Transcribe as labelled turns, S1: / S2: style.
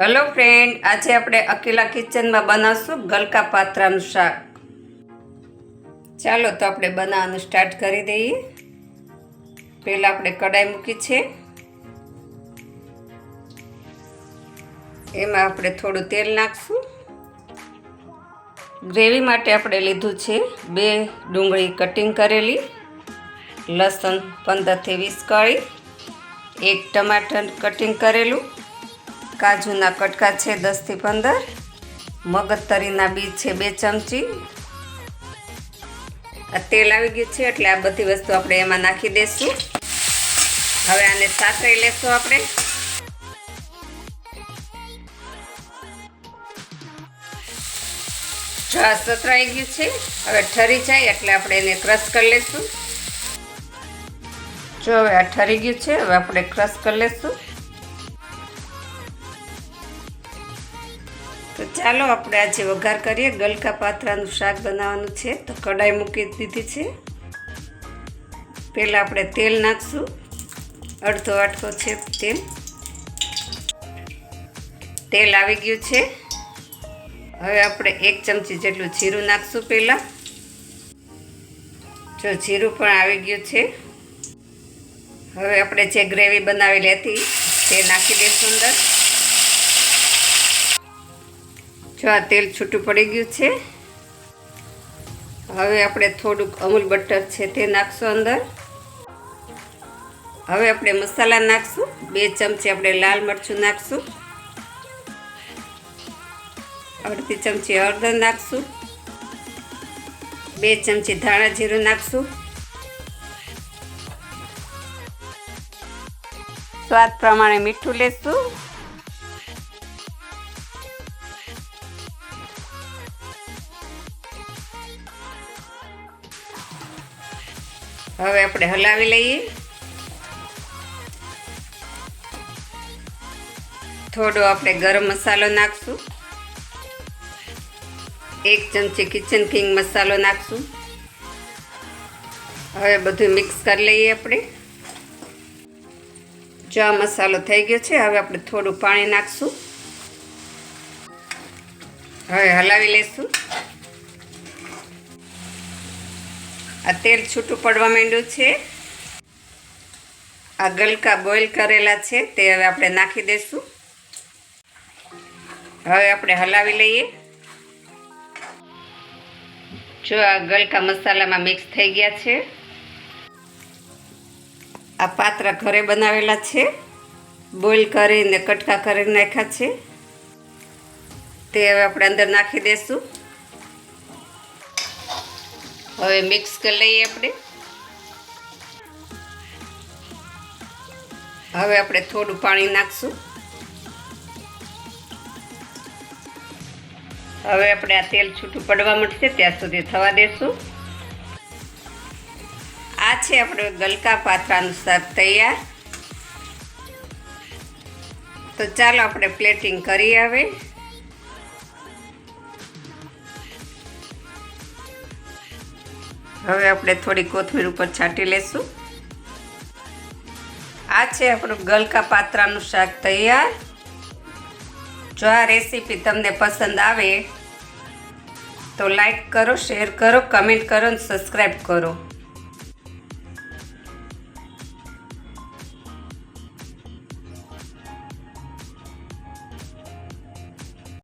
S1: Hello friend આજે આપણે અકેલા કિચનમાં બનાવશું ગલકા પાત્રાનું શાક. ચાલો તો આપણે બનાવવાનું સ્ટાર્ટ કરી દઈએ. પહેલાં આપણે કડાઈ મૂકી છે. એમાં આપણે થોડું તેલ નાખશું. ગ્રેવી માટે આપણે લીધું છે બે ડુંગળી કટિંગ કરેલી. લસણ પંદરથી વીસ કળી. એક ટમાટર કટિંગ કરેલું. કાજુના કટકા છે દસથી પંદર મગજતરીના બીજ છે બે ચમચી. આ તેલ આવી ગયું છે એટલે આ બધી વસ્તુ આપણે એમાં નાખી દઈશું હવે આને સાતરી લેશું આપણે. આ સતરાઈ ગયું છે, હવે ઠરી જાય એટલે આપણે એને ક્રશ કરી લઈશું જો હવે આ ઠરી ગયું છે, હવે આપણે ક્રશ કરી લઈશું ચાલો આપણે આજે વઘાર કરીએ. ગલકા પાત્રાનું શાક બનાવવાનું છે. તો કઢાઈ મૂકી દીધી છે. પહેલાં આપણે તેલ નાખશું. અડધો વાટકો છે તેલ. તેલ આવી ગયું છે. હવે આપણે એક ચમચી જેટલું જીરું નાખશું પહેલાં. જો જીરું પણ આવી ગયું છે. હવે આપણે જે ગ્રેવી બનાવેલી હતી તે નાખી દઈશું અંદર. જો આ તેલ છૂટું પડી ગયું છે. હવે આપણે થોડુંક અમૂલ બટર છે તે નાખશું અંદર. હવે આપણે મસાલા નાખશું. બે ચમચી આપણે લાલ મરચું નાખશું. અડધી ચમચી હળદર નાખશું. બે ચમચી ધાણા જીરું નાખશું. સ્વાદ પ્રમાણે મીઠું લેશું. હવે આપણે હલાવી લઈએ. થોડો આપણે ગરમ મસાલો નાખશું. એક ચમચી કિચન કિંગ મસાલો નાખશું. હવે બધું મિક્સ કરી લઈએ આપણે. જો આ મસાલો થઈ ગયો છે, હવે આપણે થોડું પાણી નાખશું. હવે હલાવી લઈશું. આ તેલ છૂટું પડવા માંડ્યું છે. આ ગલકા બોઇલ કરેલા છે, તે હવે આપણે નાખી દઈશું હવે આપણે હલાવી લઈએ. જો આ ગલકા મસાલામાં મિક્સ થઈ ગયા છે. આ પાત્ર ઘરે બનાવેલા છે. બોઇલ કરીને કટકા કરી નાખ્યા છે. તે હવે આપણે અંદર નાખી દઈશું હવે મિક્સ કરી લઈએ આપણે. હવે આપણે થોડું પાણી નાખશું. હવે આપણે આ તેલ છૂટું પડવા મળશે ત્યાં સુધી થવા દેશું. આ છે આપણે ગલકા પાત્રાનું શાક તૈયાર. તો ચાલો આપણે પ્લેટિંગ કરી હવે. હવે આપણે થોડી કોથમીર ઉપર છાંટી લેશું. આ છે આપણું ગલકા પાત્રાનું શાક તૈયાર. જો આ રેસીપી તમને પસંદ આવે તો લાઈક કરો, શેર કરો, કમેન્ટ કરો અને સબસ્ક્રાઈબ કરો.